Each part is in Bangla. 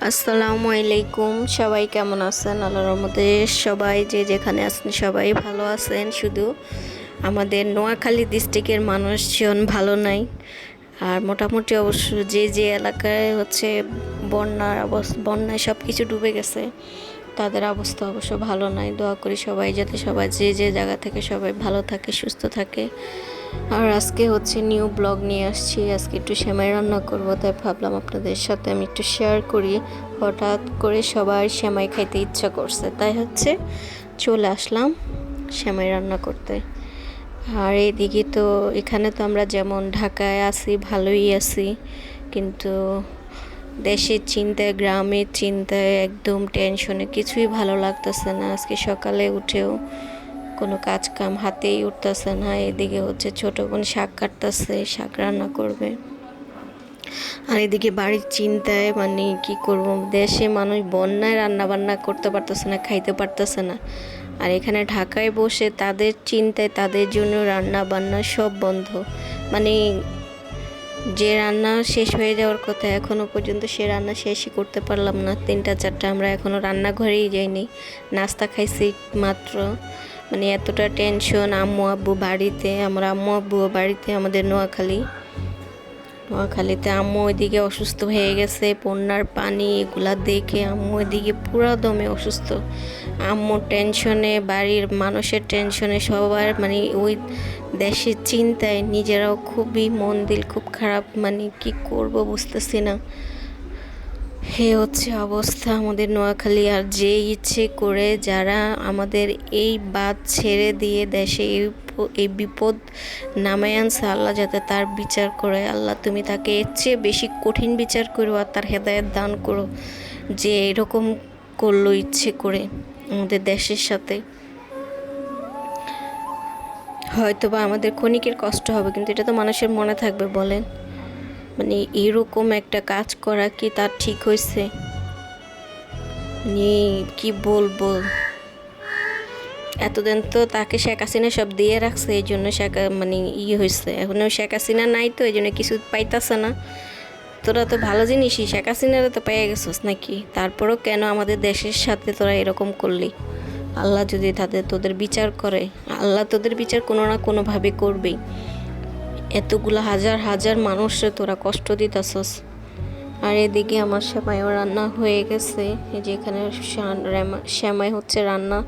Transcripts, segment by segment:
আসসালামু আলাইকুম। সবাই কেমন আছেন? আল্লাহর মধ্যে সবাই যে যেখানে আছেন সবাই ভালো আছেন। শুধু আমাদের নোয়াখালী ডিস্ট্রিক্টের মানুষজন ভালো নাই। আর মোটামুটি অবশ্য যে যে এলাকায় হচ্ছে বন্যার অবস্থা বন্যায় সব কিছু ডুবে গেছে, তাদের অবস্থা অবশ্য ভালো নাই। দোয়া করি সবাই যাতে সবাই যে যে জায়গা থেকে সবাই ভালো থাকে, সুস্থ থাকে। আর আজকে হচ্ছে নিউ ব্লগ নিয়ে আসছি। আজকে একটু সেমাই রান্না করব, তাই ভাবলাম আপনাদের সাথে আমি একটু শেয়ার করি। হঠাৎ করে সবার সেমাই খাইতে ইচ্ছা করছে, তাই হচ্ছে চলে আসলাম সেমাই রান্না করতে। আর এইদিকে তো এখানে তো আমরা যেমন ঢাকায় আছি, ভালোই আছি। কিন্তু দেশের চিন্তায়, গ্রামের চিন্তায় একদম টেনশনে কিছুই ভালো লাগতেছে না। আজকে সকালে উঠেও কোনো কাজ কাম হাতেই উঠতেছে না, এদিকে হচ্ছে ছোট বোন শাক কাটতেছে, শাক রান্না করবে। আর এদিকে বাড়ির চিন্তায় মানে কি করব, দেশে মানুষ বন্যায় রান্না বান্না করতে পারতেছে না, খাইতে পারতেছে না। আর এখানে ঢাকায় বসে তাদের চিন্তায়, তাদের জন্য রান্না বান্না সব বন্ধ। মানে যে রান্না শেষ হয়ে যাওয়ার কথা এখনও পর্যন্ত সে রান্না শেষই করতে পারলাম না। তিনটা, চারটা, আমরা এখনও রান্নাঘরেই যাইনি। নাস্তা খাইছি মাত্র। মানে এতটা টেনশন আম্মু আব্বু বাড়িতে, আমরা আম্মু আব্বু বাড়িতে আমাদের নোয়াখালী। নোয়াখালীতে আম্মু ওইদিকে অসুস্থ হয়ে গেছে, বন্যার পানি এগুলা দেখে আম্মু ওইদিকে পুরো দমে অসুস্থ। আম্মু টেনশনে বাড়ির মানুষের টেনশনে সবার মানে ওই দেশের চিন্তায় নিজেরাও খুবই মন দিল, খুব খারাপ মানে কি করব বুঝতেছি না। হে হচ্ছে অবস্থা আমাদের নোয়াখালী আর যে ইচ্ছে করে যারা আমাদের এই বাদ ছেড়ে দিয়ে দেশে এই এই বিপদ নামায় আনছে, আল্লাহ যাতে তার বিচার করে। আল্লাহ তুমি তাকে এর চেয়ে বেশি কঠিন বিচার করো আর তার হেদায়ত দান করো যে এরকম করল ইচ্ছে করে আমাদের দেশের সাথে। হয়তো বা আমাদের ক্ষণিকের কষ্ট হবে, কিন্তু এটা তো মানুষের মনে থাকবে, বলেন। মানে এরকম একটা কাজ করা কি তার ঠিক হয়েছে? মানে কি বলব? এতদিন তো তাকে শেখ হাসিনা সব দিয়ে রাখছে, এই জন্য শেখ মানে ইয়ে হয়েছে। এখনও শেখ হাসিনা নাই তো, এই জন্য কিছু পাইতাছে না। তোরা তো ভালো জিনিসই, শেখ হাসিনারা তো পেয়ে গেছিস নাকি? তারপরও কেন আমাদের দেশের সাথে তোরা এরকম করলি? আল্লাহ যদি তাদের, তোদের বিচার করে, আল্লাহ তোদের বিচার কোনো না কোনোভাবে করবেই। এতগুলো হাজার হাজার মানুষে তোরা কষ্ট দিতেছস। আর এদিকে আমার সেমাইও রান্না হয়ে গেছে। এই যে এখানে শ্যামাই হচ্ছে রান্না।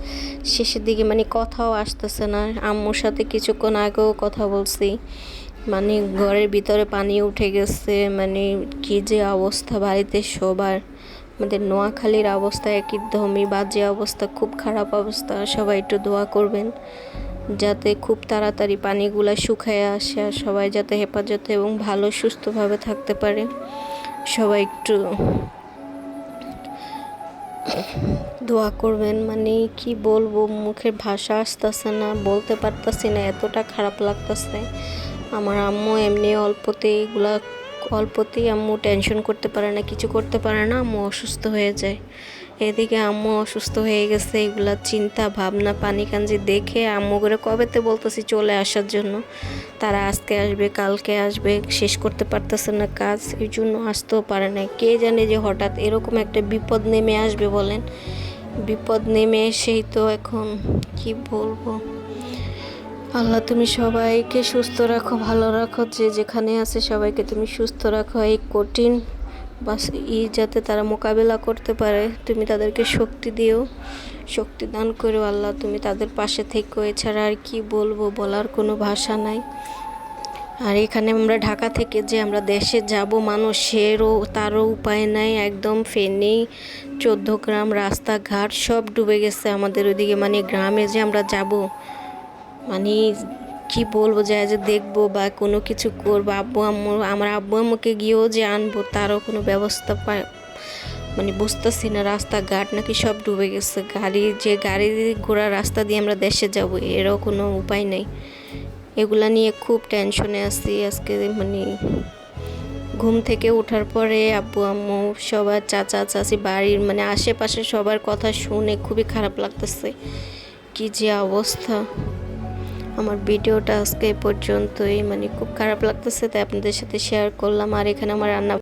শেষের দিকে মানে কথাও আসতেছে না। আম্মুর সাথে কিছুক্ষণ আগেও কথা বলছি। মানে ঘরের ভিতরে পানি উঠে গেছে। মানে কি যে অবস্থা বাড়িতে সবার। আমাদের নোয়াখালীর অবস্থা একই ধমি বাজে অবস্থা, খুব খারাপ অবস্থা। সবাই একটু দোয়া করবেন। যাতে খুব তাড়াতাড়ি পানিগুলো শুকায় আসে আর সবাই যাতে হেফাজতে এবং ভালো সুস্থভাবে থাকতে পারে। সবাই একটু দোয়া করবেন মানে কি বলব, মুখের ভাষা আসতেছে না, বলতে পারতেছি না, এতটা খারাপ লাগতেছে। আমার আম্মু এমনি অল্পতে এগুলা, অল্পতেই আম্মু টেনশন করতে পারে না, কিছু করতে পারে না, আম্মু অসুস্থ হয়ে যায়। এদিকে আম্মু অসুস্থ হয়ে গেছে, এগুলা চিন্তা, ভাবনা পানি কাঞ্জি দেখে আম্মু করে কবেতে বলতেছি চলে আসার জন্য। তারা আজকে আসবে, কালকে আসবে, শেষ করতে পারতেছে না কাজ, এই জন্য আসতেও পারে না কে জানে যে হঠাৎ এরকম একটা বিপদ নেমে আসবে বলেন। বিপদ নেমে এসেই তো এখন কি বলব? আল্লাহ তুমি সবাইকে সুস্থ রাখো, ভালো রাখো, যে যেখানে আছে সবাইকে তুমি সুস্থ রাখো, এই কঠিন বাস, ই যাতে তারা মোকাবেলা করতে পারে, তুমি তাদেরকে শক্তি দিও, শক্তি দান করো আল্লাহ, তুমি তাদের পাশে থেকো। এছাড়া আর কি বলব, বলার কোনো ভাষা নাই। আর এখানে আমরা ঢাকা থেকে যে আমরা দেশে যাব, মানুষেরও তারও উপায় নাই, একদম ফেনি, চোদ্দ গ্রাম রাস্তাঘাট, সব ডুবে গেছে আমাদের ওইদিকে। মানে গ্রামে যে আমরা যাব মানে কি বলব, যে যে দেখব বা কোনো কিছু করব, আব্বু আম্মু, আমার আব্বু আম্মুকে গিয়েও যে আনব, তারও কোনো ব্যবস্থা পায় মানে বুঝতেছি না, রাস্তাঘাট নাকি সব ডুবে গেছে, গাড়ি, যে গাড়ি ঘোড়া রাস্তা দিয়ে আমরা দেশে যাব, এরও কোনো উপায় নেই। এগুলা নিয়ে খুব টেনশনে আছি, আজকে মানে ঘুম থেকে ওঠার পরে আব্বু আম্মু, সবার চাচা, চাচি বাড়ির মানে আশেপাশে সবার কথা শুনে খুবই খারাপ লাগতেছে, কি যে অবস্থা। আমার ভিডিওটা আজকে পর্যন্তই। মানে খুব খারাপ লাগতেছে তাই আপনাদের সাথে শেয়ার করলাম। আর এখানে আমার রান্না